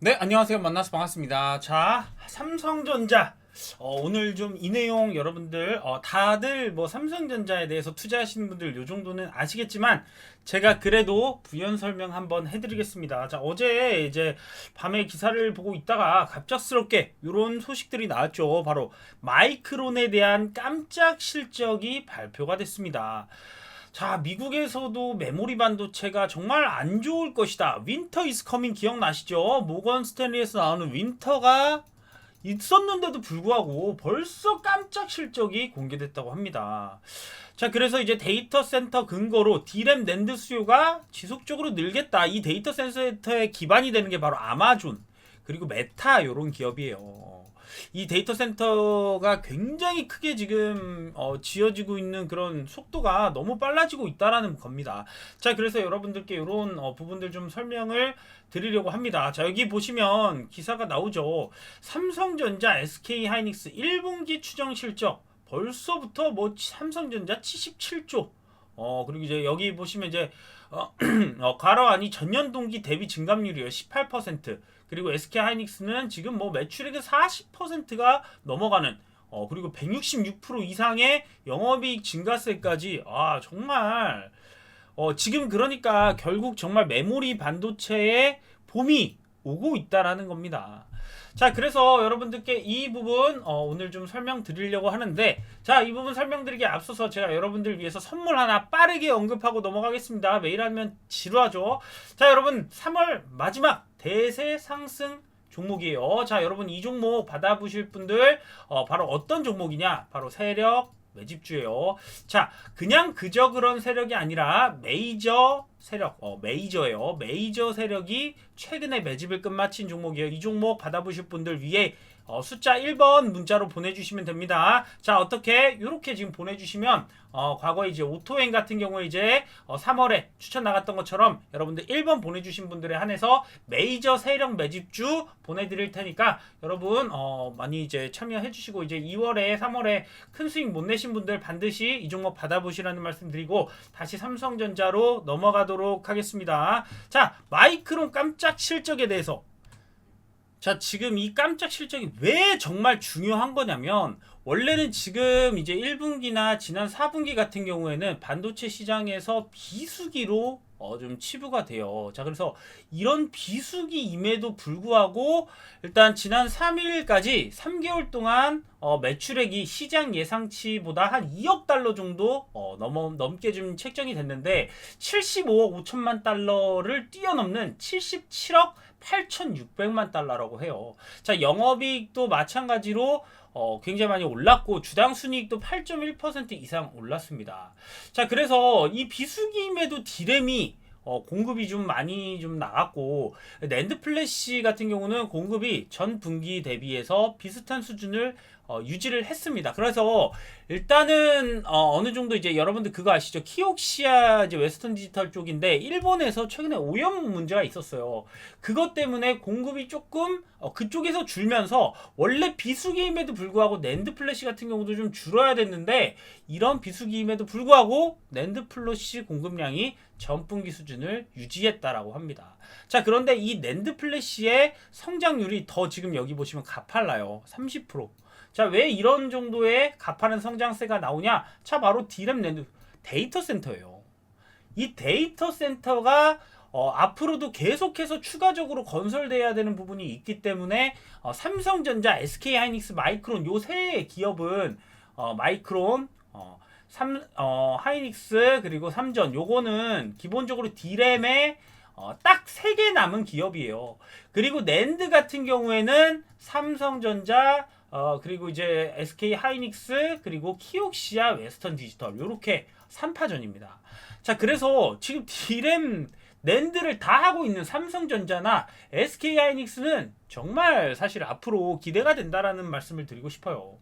네, 안녕하세요. 만나서 반갑습니다. 자, 삼성전자. 어, 오늘 좀 이 내용 여러분들 어, 다들 뭐 삼성전자에 대해서 투자하시는 분들 요 정도는 아시겠지만 제가 그래도 부연 설명 한번 해드리겠습니다. 자, 어제 이제 밤에 기사를 보고 있다가 갑작스럽게 이런 소식들이 나왔죠. 바로 마이크론에 대한 깜짝 실적이 발표가 됐습니다. 자, 미국에서도 메모리 반도체가 정말 안 좋을 것이다. 윈터 이스 커밍 기억나시죠? 모건 스탠리에서 나오는 윈터가 있었는데도 불구하고 벌써 깜짝 실적이 공개됐다고 합니다. 자, 그래서 이제 데이터 센터 근거로 D램 낸드 수요가 지속적으로 늘겠다. 이 데이터 센터의 기반이 되는 게 바로 아마존 그리고 메타 이런 기업이에요. 이 데이터 센터가 굉장히 크게 지금 어, 지어지고 있는 그런 속도가 너무 빨라지고 있다라는 겁니다. 자, 그래서 여러분들께 이런 어, 부분들 좀 설명을 드리려고 합니다. 자, 여기 보시면 기사가 나오죠. 삼성전자, SK 하이닉스 1분기 추정 실적 벌써부터 뭐 삼성전자 77조 어 그리고 이제 여기 보시면 이제 어, 어 가로 안이 전년 동기 대비 증감률이요. 18% 그리고 SK 하이닉스는 지금 뭐 매출액의 40%가 넘어가는 어 그리고 166% 이상의 영업이익 증가세까지. 아 정말. 어 지금 그러니까 결국 정말 메모리 반도체의 봄이 오고 있다라는 겁니다. 자, 그래서 여러분들께 이 부분 어, 오늘 좀 설명드리려고 하는데 자, 이 부분 설명드리기 앞서서 제가 여러분들 위해서 선물 하나 빠르게 언급하고 넘어가겠습니다. 매일 하면 지루하죠. 자, 여러분 3월 마지막 대세 상승 종목이에요. 자, 여러분 이 종목 받아보실 분들 어, 바로 어떤 종목이냐? 바로 세력 매집주예요. 자, 그냥 그저 그런 세력이 아니라 메이저 세력, 어, 메이저예요. 메이저 세력이 최근에 매집을 끝마친 종목이에요. 이 종목 받아보실 분들 위에 어, 숫자 1번 문자로 보내주시면 됩니다. 자, 어떻게 이렇게 지금 보내주시면 어, 과거에 이제 오토행 같은 경우에 이제 어, 3월에 추천 나갔던 것처럼 여러분들 1번 보내주신 분들에 한해서 메이저 세력 매집주 보내드릴 테니까 여러분 어, 많이 이제 참여해주시고 이제 2월에 3월에 큰 수익 못 내신 분들 반드시 이 종목 받아보시라는 말씀 드리고 다시 삼성전자로 넘어가도록 하겠습니다. 자, 마이크론 깜짝 실적에 대해서 자, 지금 이 깜짝 실적이 왜 정말 중요한 거냐면, 원래는 지금 이제 1분기나 지난 4분기 같은 경우에는 반도체 시장에서 비수기로 어, 좀 치부가 돼요. 자, 그래서 이런 비수기임에도 불구하고 일단 지난 3일까지 3개월 동안 어, 매출액이 시장 예상치보다 한 2억 달러 정도 어, 넘어, 넘게 좀 책정이 됐는데 75억 5천만 달러를 뛰어넘는 77억 8,600만 달러라고 해요. 자, 영업이익도 마찬가지로 어, 굉장히 많이 올랐고 주당 순이익도 8.1% 이상 올랐습니다. 자, 그래서 이 비수기임에도 디램이 어, 공급이 좀 많이 좀 나갔고 낸드 플래시 같은 경우는 공급이 전 분기 대비해서 비슷한 수준을 어, 유지를 했습니다. 그래서 일단은 어, 느 정도 이제 여러분들 그거 아시죠? 키옥시아 이제 웨스턴 디지털 쪽인데 일본에서 최근에 오염 문제가 있었어요. 그것 때문에 공급이 조금 어, 그쪽에서 줄면서 원래 비수기임에도 불구하고 낸드 플래시 같은 경우도 좀 줄어야 됐는데 이런 비수기임에도 불구하고 낸드 플래시 공급량이 전분기 수준을 유지했다라고 합니다. 자 그런데 이 낸드 플래시의 성장률이 더 지금 여기 보시면 가팔라요. 30%. 자, 왜 이런 정도의 가파른 성장세가 나오냐? 자, 바로 디램 랜드 데이터 센터예요. 이 데이터 센터가 어, 앞으로도 계속해서 추가적으로 건설돼야 되는 부분이 있기 때문에 어, 삼성전자, SK 하이닉스, 마이크론 요 세 기업은 어, 마이크론, 어, 삼, 어, 하이닉스 그리고 삼전 요거는 기본적으로 디램에 어, 딱 세 개 남은 기업이에요. 그리고 낸드 같은 경우에는 삼성전자, 어, 그리고 이제 SK 하이닉스 그리고 키옥시아 웨스턴 디지털 요렇게 3파전입니다. 자, 그래서 지금 디램 낸드를 다 하고 있는 삼성전자나 SK 하이닉스는 정말 사실 앞으로 기대가 된다라는 말씀을 드리고 싶어요.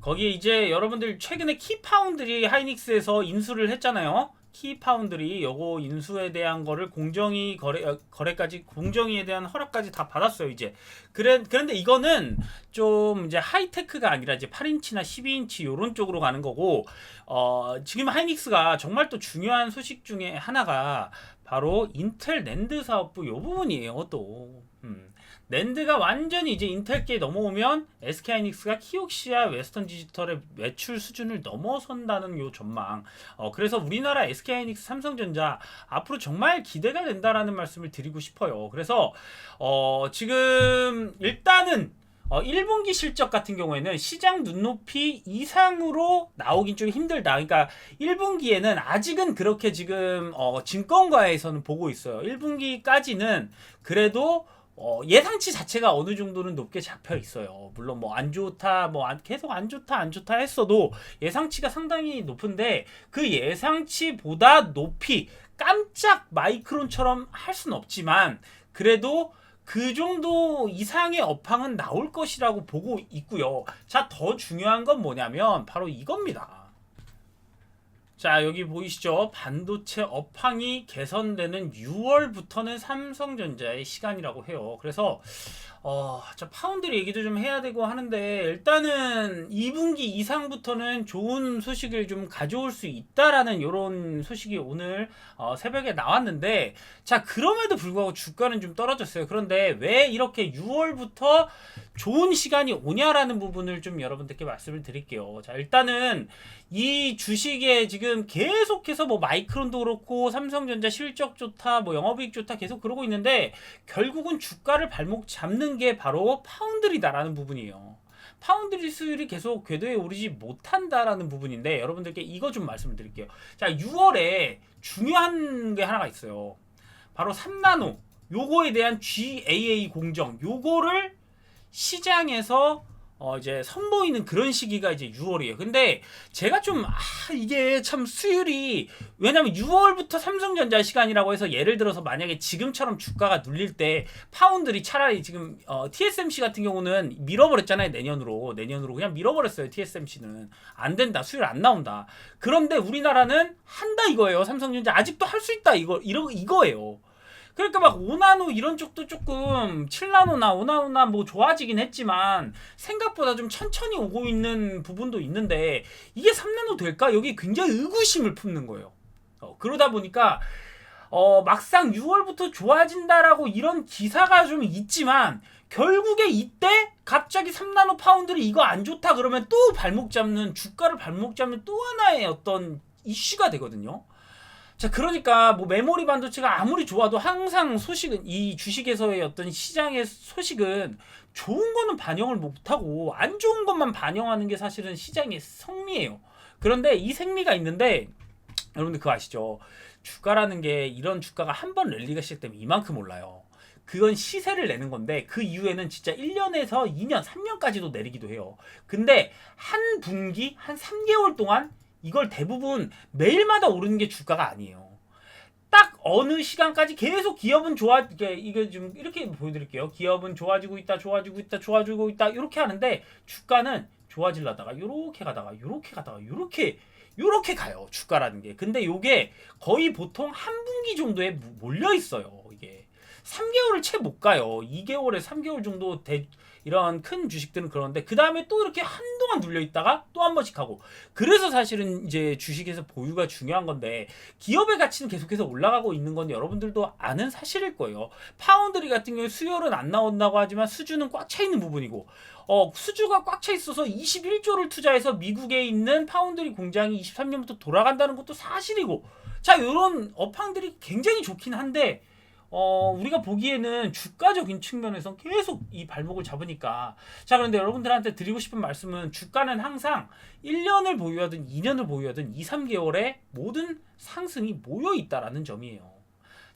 거기에 이제 여러분들 최근에 키파운드리 하이닉스에서 인수를 했잖아요. 키파운드리 요거 인수에 대한 거를 공정위 거래 어, 거래까지 공정위에 대한 허락까지 다 받았어요 이제 그래 그런데 이거는 좀 이제 하이테크가 아니라 이제 8인치나 12인치 요런 쪽으로 가는 거고 어 지금 하이닉스가 정말 또 중요한 소식 중에 하나가 바로 인텔 랜드 사업부 요 부분이에요 또 음. 낸드가 완전히 이제 인텔께 넘어오면 SK하이닉스가 키옥시아 웨스턴 디지털의 매출 수준을 넘어선다는 요 전망. 어, 그래서 우리나라 SK하이닉스 삼성전자 앞으로 정말 기대가 된다라는 말씀을 드리고 싶어요. 그래서 어, 지금 일단은 어, 1분기 실적 같은 경우에는 시장 눈높이 이상으로 나오긴 좀 힘들다. 그러니까 1분기에는 아직은 그렇게 지금 어, 증권가에서는 보고 있어요. 1분기까지는 그래도 어, 예상치 자체가 어느 정도는 높게 잡혀 있어요. 물론 뭐 안 좋다, 뭐 안- 계속 안 좋다, 안 좋다 했어도 예상치가 상당히 높은데 그 예상치보다 높이 깜짝 마이크론처럼 할 수는 없지만 그래도 그 정도 이상의 업황은 나올 것이라고 보고 있고요. 자, 더 중요한 건 뭐냐면 바로 이겁니다. 자, 여기 보이시죠? 반도체 업황이 개선되는 6월부터는 삼성전자의 시간이라고 해요. 그래서 어, 저 파운드리 얘기도 좀 해야 되고 하는데 일단은 2분기 이상부터는 좋은 소식을 좀 가져올 수 있다라는 이런 소식이 오늘 어, 새벽에 나왔는데 자 그럼에도 불구하고 주가는 좀 떨어졌어요. 그런데 왜 이렇게 6월부터 좋은 시간이 오냐라는 부분을 좀 여러분들께 말씀을 드릴게요. 자 일단은 이 주식에 지금 계속해서 뭐 마이크론도 그렇고 삼성전자 실적 좋다, 뭐 영업이익 좋다 계속 그러고 있는데 결국은 주가를 발목 잡는 게 바로 파운드리다라는 부분이에요. 파운드리 수율이 계속 궤도에 오르지 못한다라는 부분인데 여러분들께 이거 좀 말씀을 드릴게요. 자, 6월에 중요한 게 하나가 있어요. 바로 3나노. 요거에 대한 GAA 공정. 요거를 시장에서 어 이제 선보이는 그런 시기가 이제 6월이에요. 근데 제가 좀 아 이게 참 수율이 왜냐면 6월부터 삼성전자 시간이라고 해서 예를 들어서 만약에 지금처럼 주가가 눌릴 때 파운드리 차라리 지금 어, TSMC 같은 경우는 밀어버렸잖아요 내년으로 내년으로 그냥 밀어버렸어요 TSMC는 안 된다 수율 안 나온다. 그런데 우리나라는 한다 이거예요 삼성전자 아직도 할 수 있다 이거 이러 이거예요. 그러니까 막 5나노 이런 쪽도 조금 7나노나 5나노나 뭐 좋아지긴 했지만 생각보다 좀 천천히 오고 있는 부분도 있는데 이게 3나노 될까? 여기 굉장히 의구심을 품는 거예요. 어, 그러다 보니까 어, 막상 6월부터 좋아진다라고 이런 기사가 좀 있지만 결국에 이때 갑자기 3나노 파운드리 이거 안 좋다 그러면 또 발목 잡는 주가를 발목 잡는 또 하나의 어떤 이슈가 되거든요. 자, 그러니까 뭐 메모리 반도체가 아무리 좋아도 항상 소식은 이 주식에서의 어떤 시장의 소식은 좋은 거는 반영을 못 하고 안 좋은 것만 반영하는 게 사실은 시장의 성미예요. 그런데 이 생리가 있는데 여러분들 그거 아시죠? 주가라는 게 이런 주가가 한 번 랠리가 시작되면 이만큼 올라요. 그건 시세를 내는 건데 그 이후에는 진짜 1년에서 2년, 3년까지도 내리기도 해요. 근데 한 분기, 한 3개월 동안 이걸 대부분 매일마다 오르는 게 주가가 아니에요. 딱 어느 시간까지 계속 기업은 좋아 이게 이게 좀 이렇게 보여드릴게요. 기업은 좋아지고 있다, 좋아지고 있다, 좋아지고 있다 이렇게 하는데 주가는 좋아질라다가 요렇게 가다가 요렇게 가다가 요렇게 요렇게 가요 주가라는 게. 근데 요게 거의 보통 한 분기 정도에 무- 몰려 있어요 이게. 3개월을 채 못 가요. 2개월에 3개월 정도 대, 이런 큰 주식들은 그런데 그 다음에 또 이렇게 한동안 눌려 있다가 또 한 번씩 하고 그래서 사실은 이제 주식에서 보유가 중요한 건데 기업의 가치는 계속해서 올라가고 있는 건 여러분들도 아는 사실일 거예요. 파운드리 같은 경우에 수요는 안 나온다고 하지만 수주는 꽉 차 있는 부분이고 어, 수주가 꽉 차 있어서 21조를 투자해서 미국에 있는 파운드리 공장이 23년부터 돌아간다는 것도 사실이고 자 이런 업황들이 굉장히 좋긴 한데 어, 우리가 보기에는 주가적인 측면에서 계속 이 발목을 잡으니까. 자, 그런데 여러분들한테 드리고 싶은 말씀은 주가는 항상 1년을 보유하든 2년을 보유하든 2, 3개월에 모든 상승이 모여 있다라는 점이에요.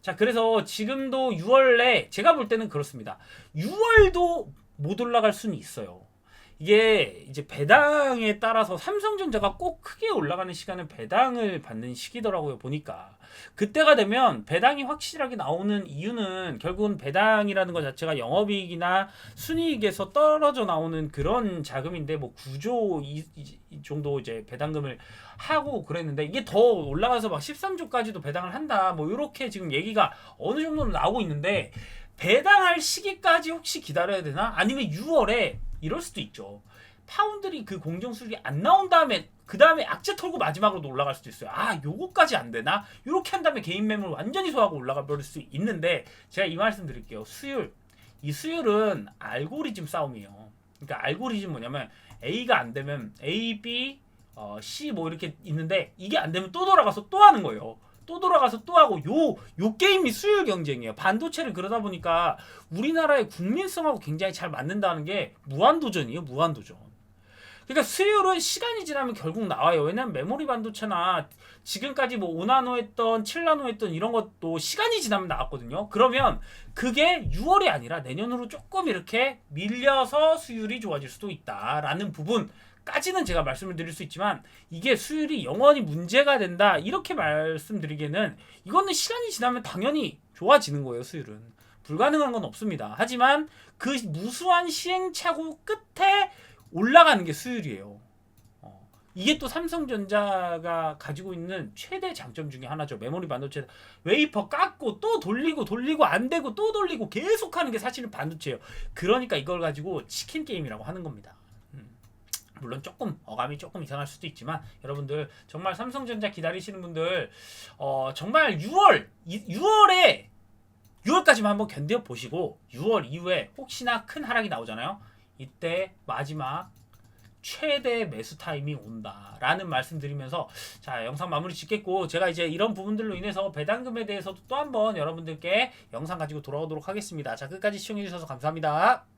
자, 그래서 지금도 6월에 제가 볼 때는 그렇습니다. 6월도 못 올라갈 수는 있어요. 이게 이제 배당에 따라서 삼성전자가 꼭 크게 올라가는 시간은 배당을 받는 시기더라고요 보니까. 그때가 되면 배당이 확실하게 나오는 이유는 결국은 배당이라는 것 자체가 영업이익이나 순이익에서 떨어져 나오는 그런 자금인데 뭐 9조 이, 이- 이 정도 이제 배당금을 하고 그랬는데 이게 더 올라가서 막 13조까지도 배당을 한다. 뭐 이렇게 지금 얘기가 어느 정도는 나오고 있는데 배당할 시기까지 혹시 기다려야 되나? 아니면 6월에 이럴 수도 있죠. 파운드리 그 공정 수익이 안 나온 다음에 그 다음에 악재 털고 마지막으로 올라갈 수도 있어요. 아, 요거까지 안 되나? 요렇게 한 다음에 개인 매물 완전히 소화하고 올라가 버릴 수 있는데 제가 이 말씀 드릴게요. 수율 이 수율은 알고리즘 싸움이에요. 그러니까 알고리즘 뭐냐면 A가 안 되면 A, B, 어, C 뭐 이렇게 있는데 이게 안 되면 또 돌아가서 또 하는 거예요. 또 돌아가서 또 하고 요 요 게임이 수율 경쟁이에요. 반도체를 그러다 보니까 우리나라의 국민성하고 굉장히 잘 맞는다는 게 무한도전이에요. 무한도전. 그러니까 수율은 시간이 지나면 결국 나와요. 왜냐면 메모리 반도체나 지금까지 뭐 5나노 했던 7나노 했던 이런 것도 시간이 지나면 나왔거든요. 그러면 그게 6월이 아니라 내년으로 조금 이렇게 밀려서 수율이 좋아질 수도 있다라는 부분 까지는 제가 말씀을 드릴 수 있지만 이게 수율이 영원히 문제가 된다 이렇게 말씀드리기에는 이거는 시간이 지나면 당연히 좋아지는 거예요 수율은. 불가능한 건 없습니다. 하지만 그 무수한 시행착오 끝에 올라가는 게 수율이에요. 어, 이게 또 삼성전자가 가지고 있는 최대 장점 중에 하나죠. 메모리 반도체 웨이퍼 깎고 또 돌리고 돌리고 안 되고 또 돌리고 계속 하는 게 사실은 반도체예요. 그러니까 이걸 가지고 치킨 게임이라고 하는 겁니다 물론 조금 어감이 조금 이상할 수도 있지만 여러분들 정말 삼성전자 기다리시는 분들 어 정말 6월 6월에 6월까지만 한번 견뎌 보시고 6월 이후에 혹시나 큰 하락이 나오잖아요. 이때 마지막 최대 매수 타임이 온다라는 말씀드리면서 자 영상 마무리 짓겠고 제가 이제 이런 부분들로 인해서 배당금에 대해서도 또 한번 여러분들께 영상 가지고 돌아오도록 하겠습니다. 자 끝까지 시청해 주셔서 감사합니다.